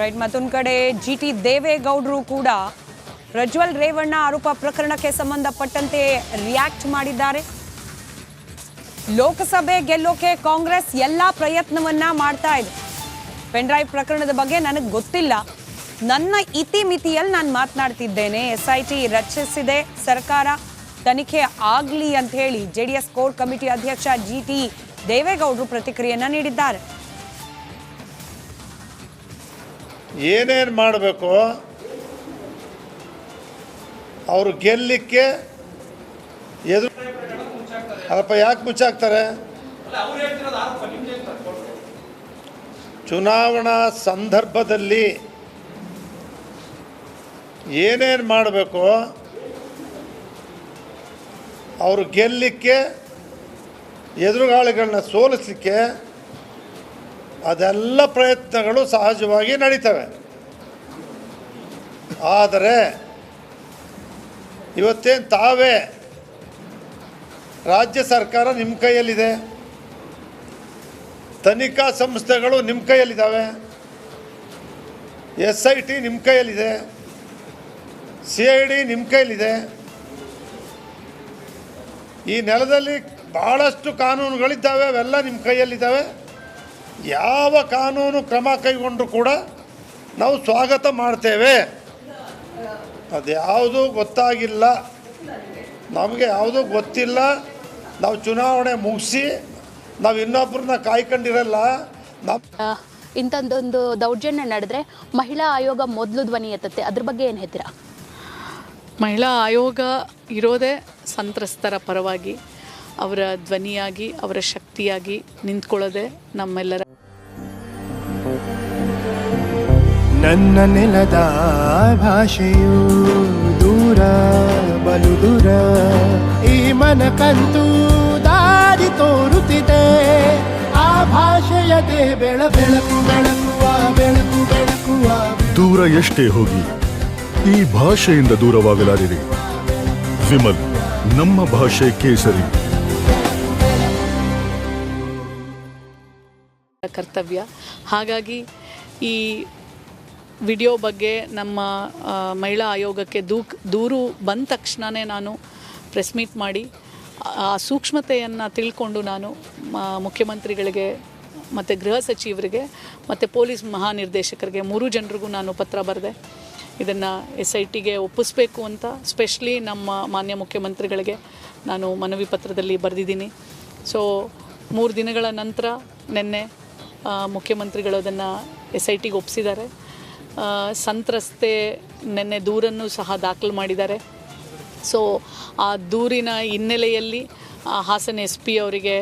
Right ಮತ್ತೊಂದು ಕಡೆ G T ದೇವೇಗೌಡರು ಕೂಡ ಪ್ರಜ್ವಲ್ ರೇವಣ್ಣ ಆರೋಪ ಪ್ರಕರಣಕ್ಕೆ ಸಂಬಂಧಪಟ್ಟಂತೆ ರಿಯಾಕ್ಟ್ ಮಾಡಿದ್ದಾರೆ. ಲೋಕಸಭೆ ಗೆಲ್ಲೋಕೆ ಕಾಂಗ್ರೆಸ್ ಎಲ್ಲ ಪ್ರಯತ್ನವನ್ನ ಮಾಡ್ತಾ ಇದೆ. ಪೆನ್ಡ್ರೈವ್ ಪ್ರಕರಣದ ಬಗ್ಗೆ ನನಗೆ ಗೊತ್ತಿಲ್ಲ. ನನ್ನ ಇತಿಮಿತಿಯಲ್ಲಿ ನಾನು ಮಾತನಾಡ್ತಿದ್ದೇನೆ. ಎಸ್ ಐ ಟಿ ರಚಿಸಿದೆ ಸರ್ಕಾರ. ತನಿಖೆ ಆಗಲಿ ಅಂತ ಹೇಳಿ J D S core committee ಅಧ್ಯಕ್ಷ ಜಿ ಟಿ ದೇವೇಗೌಡರು ಪ್ರತಿಕ್ರಿಯೆಯನ್ನು ನೀಡಿದ್ದಾರೆ. ಏನೇನು ಮಾಡಬೇಕು, ಅವರು ಗೆಲ್ಲಲಿಕ್ಕೆ ಎದುರು ಅಲ್ಲಪ್ಪ, ಯಾಕೆ ಮುಚ್ಚಾಕ್ತಾರೆ? ಚುನಾವಣಾ ಸಂದರ್ಭದಲ್ಲಿ ಏನೇನು ಮಾಡಬೇಕು, ಅವರು ಗೆಲ್ಲಲಿಕ್ಕೆ ಎದುರುಗಾಳಿಗಳನ್ನ ಸೋಲಿಸಲಿಕ್ಕೆ ಅದೆಲ್ಲ ಪ್ರಯತ್ನಗಳು ಸಹಜವಾಗಿ ನಡೀತವೆ. ಆದರೆ ಇವತ್ತೇನು ತಾವೇ ರಾಜ್ಯ ಸರ್ಕಾರ ನಿಮ್ಮ ಕೈಯಲ್ಲಿದೆ? ತನಿಖಾ ಸಂಸ್ಥೆಗಳು ನಿಮ್ಮ ಕೈಯಲ್ಲಿದ್ದಾವೆ ಎಸ್ ಐ ಟಿ ನಿಮ್ಮ ಕೈಯಲ್ಲಿದೆ? ಸಿ ಐ ಡಿ ನಿಮ್ಮ ಕೈಯಲ್ಲಿದೆ? ಈ ನೆಲದಲ್ಲಿ ಭಾಳಷ್ಟು ಕಾನೂನುಗಳಿದ್ದಾವೆ, ಅವೆಲ್ಲ ನಿಮ್ಮ ಕೈಯಲ್ಲಿದ್ದಾವೆ ಯಾವ ಕಾನೂನು ಕ್ರಮ ಕೈಗೊಂಡರೂ ಕೂಡ ನಾವು ಸ್ವಾಗತ ಮಾಡ್ತೇವೆ. ಅದ್ಯಾವುದು ಗೊತ್ತಾಗಿಲ್ಲ. ನಮಗೆ ಯಾವುದೂ ಗೊತ್ತಿಲ್ಲ. ನಾವು ಚುನಾವಣೆ ಮುಗಿಸಿ ನಾವು ಇನ್ನೊಬ್ಬರನ್ನ ಕಾಯ್ಕೊಂಡಿರಲ್ಲ. ನಮ್ಮ ಇಂಥದ್ದೊಂದು ದೌರ್ಜನ್ಯ ನಡೆದ್ರೆ ಮಹಿಳಾ ಆಯೋಗ ಮೊದಲು ಧ್ವನಿ ಎತ್ತುತ್ತೆ. ಅದ್ರ ಬಗ್ಗೆ ಏನು ಹೇಳ್ತೀರಾ? ಮಹಿಳಾ ಆಯೋಗ ಇರೋದೇ ಸಂತ್ರಸ್ತರ ಪರವಾಗಿ. ಅವರ ಧ್ವನಿಯಾಗಿ ಅವರ ಶಕ್ತಿಯಾಗಿ ನಿಂತ್ಕೊಳ್ಳೋದೆ ನಮ್ಮೆಲ್ಲರ ನನ್ನ ನೆಲದ ಭಾಷೆಯು ದೂರ ಬಲು ದೂರ. ಈ ಮನಕಂತೂ ದಾರಿ ತೋರುತ್ತಿದೆ. ಆ ಭಾಷೆಯದೆ ಬೆಳ ಬೆಳಕು ಬೆಳಕುವ ಬೆಳಕು ಬೆಳಕುವ ದೂರ ಎಷ್ಟೇ ಹೋಗಿ ಈ ಭಾಷೆಯಿಂದ ದೂರವಾಗಲಾರಿರಿ. ವಿಮಲ್ ನಮ್ಮ ಭಾಷೆ ಕೇಸರಿ. ಕರ್ತವ್ಯ. ಹಾಗಾಗಿ ಈ ವಿಡಿಯೋ ಬಗ್ಗೆ ನಮ್ಮ ಮಹಿಳಾ ಆಯೋಗಕ್ಕೆ ದೂಕ್, ದೂರು ಬಂದ ತಕ್ಷಣವೇ ನಾನು ಪ್ರೆಸ್ ಮೀಟ್ ಮಾಡಿ, ಆ ಸೂಕ್ಷ್ಮತೆಯನ್ನು ತಿಳ್ಕೊಂಡು ನಾನು ಮುಖ್ಯಮಂತ್ರಿಗಳಿಗೆ ಮತ್ತು ಗೃಹ ಸಚಿವರಿಗೆ ಮತ್ತು ಪೊಲೀಸ್ ಮಹಾನಿರ್ದೇಶಕರಿಗೆ ಮೂರು ಜನರಿಗೂ ನಾನು ಪತ್ರ ಬರೆದೆ. ಇದನ್ನು ಎಸ್ ಐ ಟಿಗೆ ಒಪ್ಪಿಸ್ಬೇಕು ಅಂತ ಸ್ಪೆಷಲಿ ನಮ್ಮ ಮಾನ್ಯ ಮುಖ್ಯಮಂತ್ರಿಗಳಿಗೆ ನಾನು ಮನವಿ ಪತ್ರದಲ್ಲಿ ಬರೆದಿದ್ದೀನಿ. ಸೊ ಮೂರು ದಿನಗಳ ನಂತರ ನಿನ್ನೆ ಮುಖ್ಯಮಂತ್ರಿಗಳು ಅದನ್ನು ಎಸ್ ಐ ಟಿಗೆ ಒಪ್ಪಿಸಿದ್ದಾರೆ ಸಂತ್ರಸ್ತೆ ನಿನ್ನೆ ದೂರನ್ನು ಸಹ ದಾಖಲು ಮಾಡಿದ್ದಾರೆ. ಸೊ ಆ ದೂರಿನ ಹಿನ್ನೆಲೆಯಲ್ಲಿ ಹಾಸನ ಎಸ್ ಪಿ ಅವರಿಗೆ